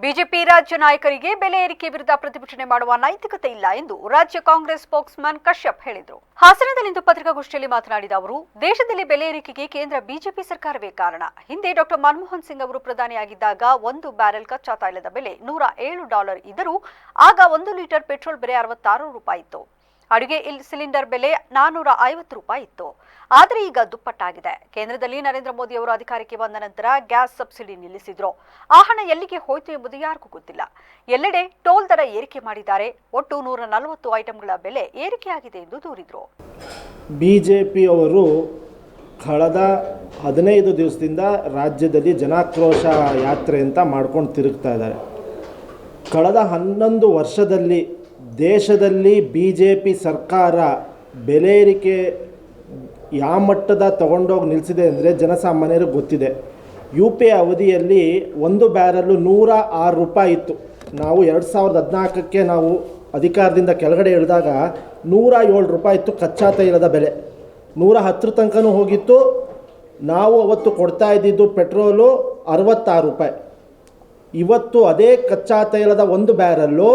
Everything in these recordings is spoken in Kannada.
ಬಿಜೆಪಿ ರಾಜ್ಯ ನಾಯಕರಿಗೆ ಬೆಲೆ ಏರಿಕೆ ವಿರುದ್ಧ ಪ್ರತಿಭಟನೆ ಮಾಡುವ ನೈತಿಕತೆ ಇಲ್ಲ ಎಂದು ರಾಜ್ಯ ಕಾಂಗ್ರೆಸ್ ಸ್ಪೋಕ್ಸ್ಮನ್ ಕಶ್ಯಪ್ ಹೇಳಿದರು. ಹಾಸನದಲ್ಲಿಂದು ಪತ್ರಿಕಾಗೋಷ್ಠಿಯಲ್ಲಿ ಮಾತನಾಡಿದ ಅವರು, ದೇಶದಲ್ಲಿ ಬೆಲೆ ಏರಿಕೆಗೆ ಕೇಂದ್ರ ಬಿಜೆಪಿ ಸರ್ಕಾರವೇ ಕಾರಣ. ಹಿಂದೆ ಡಾಕ್ಟರ್ ಮನಮೋಹನ್ ಸಿಂಗ್ ಅವರು ಪ್ರಧಾನಿಯಾಗಿದ್ದಾಗ ಒಂದು ಬ್ಯಾರೆಲ್ ಕಚ್ಚಾ ತೈಲದ ಬೆಲೆ ನೂರ ಏಳು ಡಾಲರ್ ಇದ್ದರೂ ಆಗ ಒಂದು ಲೀಟರ್ ಪೆಟ್ರೋಲ್ ಬೆಲೆ ಅರವತ್ತಾರು ರೂಪಾಯಿ ಇತ್ತು. ಅಡುಗೆ ಇಲ್ ಸಿಲಿಂಡರ್ ಬೆಲೆ ನಾನೂರ ಐವತ್ತು ರೂಪಾಯಿ ಇತ್ತು. ಆದರೆ ಈಗ ದುಪ್ಪಟ್ಟಾಗಿದೆ. ಕೇಂದ್ರದಲ್ಲಿ ನರೇಂದ್ರ ಮೋದಿ ಅವರು ಅಧಿಕಾರಕ್ಕೆ ಬಂದ ನಂತರ ಗ್ಯಾಸ್ ಸಬ್ಸಿಡಿ ನಿಲ್ಲಿಸಿದ್ರು. ಆ ಹಣ ಎಲ್ಲಿಗೆ ಹೋಯ್ತು ಎಂಬುದು ಯಾರಿಗೂ ಗೊತ್ತಿಲ್ಲ. ಎಲ್ಲೆಡೆ ಟೋಲ್ ದರ ಏರಿಕೆ ಮಾಡಿದ್ದಾರೆ. ಒಟ್ಟು ನೂರ ನಲವತ್ತು ಐಟಂಗಳ ಬೆಲೆ ಏರಿಕೆಯಾಗಿದೆ ಎಂದು ದೂರಿದ್ರು. ಬಿಜೆಪಿ ಅವರು ಪಿಯವರು ಕಳೆದ ಹದಿನೈದು ದಿವಸದಿಂದ ರಾಜ್ಯದಲ್ಲಿ ಜನಾಕ್ರೋಶ ಯಾತ್ರೆ ಅಂತ ಮಾಡ್ಕೊಂಡು ತಿರುಗ್ತಾ ಇದ್ದಾರೆ. ಕಳೆದ ಹನ್ನೊಂದು ವರ್ಷದಲ್ಲಿ ದೇಶದಲ್ಲಿ ಬಿ ಜೆ ಪಿ ಸರ್ಕಾರ ಬೆಲೆ ಏರಿಕೆ ಯಾವ ಮಟ್ಟದ ತಗೊಂಡೋಗಿ ನಿಲ್ಲಿಸಿದೆ ಅಂದರೆ ಜನಸಾಮಾನ್ಯರಿಗೆ ಗೊತ್ತಿದೆ. ಯು ಪಿ ಅವಧಿಯಲ್ಲಿ ಒಂದು ಬ್ಯಾರಲ್ಲು ನೂರ ಆರು ರೂಪಾಯಿ ಇತ್ತು. ನಾವು ಎರಡು ಸಾವಿರದ ಹದಿನಾಲ್ಕಕ್ಕೆ ನಾವು ಅಧಿಕಾರದಿಂದ ಕೆಳಗಡೆ ಇಳಿದಾಗ ನೂರ ಏಳು ರೂಪಾಯಿ ಇತ್ತು ಕಚ್ಚಾ ತೈಲದ ಬೆಲೆ. ನೂರ ಹತ್ತರ ತನಕನೂ ಹೋಗಿತ್ತು. ನಾವು ಅವತ್ತು ಕೊಡ್ತಾ ಇದ್ದಿದ್ದು ಪೆಟ್ರೋಲು ಅರವತ್ತಾರು ರೂಪಾಯಿ. ಇವತ್ತು ಅದೇ ಕಚ್ಚಾ ತೈಲದ ಒಂದು ಬ್ಯಾರಲ್ಲು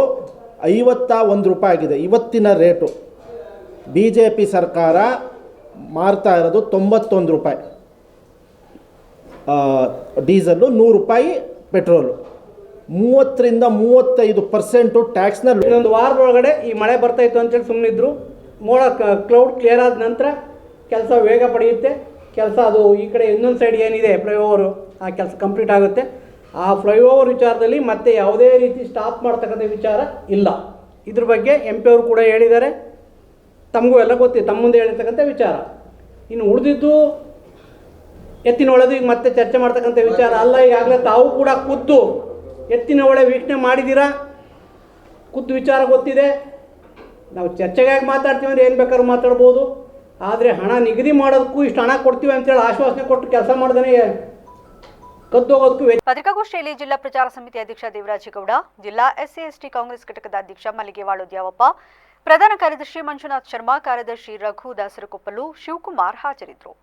ಐವತ್ತ ಒಂದು ರೂಪಾಯಿ ಆಗಿದೆ. ಇವತ್ತಿನ ರೇಟು. ಬಿ ಜೆ ಪಿ ಸರ್ಕಾರ ಮಾರ್ತಾ ಇರೋದು ತೊಂಬತ್ತೊಂದು ರೂಪಾಯಿ. ಡೀಸಲ್ಲು ನೂರು ರೂಪಾಯಿ ಪೆಟ್ರೋಲು. ಮೂವತ್ತರಿಂದ ಮೂವತ್ತೈದು ಪರ್ಸೆಂಟು ಟ್ಯಾಕ್ಸ್ನ ಇನ್ನೊಂದು ವಾರದೊಳಗಡೆ ಈ ಮಳೆ ಬರ್ತಾಯಿತ್ತು ಅಂತೇಳಿ ಸುಮ್ಮನಿದ್ರು ಮೋಡ ಕ್ಲೌಡ್ ಕ್ಲಿಯರ್ ಆದ ನಂತರ ಕೆಲಸ ವೇಗ ಪಡೆಯುತ್ತೆ. ಕೆಲಸ ಅದು ಈ ಕಡೆ ಇನ್ನೊಂದು ಸೈಡ್ ಏನಿದೆ ಫ್ಲೈಓವರು ಆ ಕೆಲಸ ಕಂಪ್ಲೀಟ್ ಆಗುತ್ತೆ. ಆ ಫ್ಲೈಓವರ್ ವಿಚಾರದಲ್ಲಿ ಮತ್ತೆ ಯಾವುದೇ ರೀತಿ ಸ್ಟಾಪ್ ಮಾಡ್ತಕ್ಕಂಥ ವಿಚಾರ ಇಲ್ಲ. ಇದ್ರ ಬಗ್ಗೆ ಎಂ ಪಿ ಅವರು ಕೂಡ ಹೇಳಿದ್ದಾರೆ. ತಮಗೂ ಎಲ್ಲ ಗೊತ್ತಿದೆ ತಮ್ಮ ಮುಂದೆ ಹೇಳಿರ್ತಕ್ಕಂಥ ವಿಚಾರ. ಇನ್ನು ಉಳಿದಿದ್ದು ಎತ್ತಿನ ಒಳದು ಈಗ ಮತ್ತೆ ಚರ್ಚೆ ಮಾಡ್ತಕ್ಕಂಥ ವಿಚಾರ ಅಲ್ಲ, ಈಗಾಗಲೇ ತಾವು ಕೂಡ ಖುದ್ದು ಎತ್ತಿನ ಒಳೆ ವೀಕ್ಷಣೆ ಮಾಡಿದ್ದೀರಾ? ಖುದ್ದು ವಿಚಾರ ಗೊತ್ತಿದೆ. ನಾವು ಚರ್ಚೆಗಾಗಿ ಮಾತಾಡ್ತೀವಿ ಅಂದರೆ ಏನು ಬೇಕಾದ್ರೂ ಮಾತಾಡ್ಬೋದು. ಆದರೆ ಹಣ ನಿಗದಿ ಮಾಡೋದಕ್ಕೂ ಇಷ್ಟು ಹಣ ಕೊಡ್ತೀವಿ ಅಂತೇಳಿ ಆಶ್ವಾಸನೆ ಕೊಟ್ಟು ಕೆಲಸ ಮಾಡ್ದೇ ಪತ್ರಿಕಾಗೋಷ್ಠಿಯಲ್ಲಿ ಜಿಲ್ಲಾ ಪ್ರಚಾರ ಸಮಿತಿ ಅಧ್ಯಕ್ಷ ದೇವರಾಜೇಗೌಡ ಜಿಲ್ಲಾ ಎಸ್ಸಿ ಎಸ್ಟಿ ಕಾಂಗ್ರೆಸ್ ಘಟಕದ ಅಧ್ಯಕ್ಷ ಮಲ್ಲಿಗೆವಾಳು ದ್ಯಾವಪ್ಪ ಪ್ರಧಾನ ಕಾರ್ಯದರ್ಶಿ ಮಂಜುನಾಥ್ ಶರ್ಮಾ, ಕಾರ್ಯದರ್ಶಿ ರಘು ದಾಸರಕೊಪ್ಪಲು ಶಿವಕುಮಾರ್ ಹಾಜರಿದ್ದರು.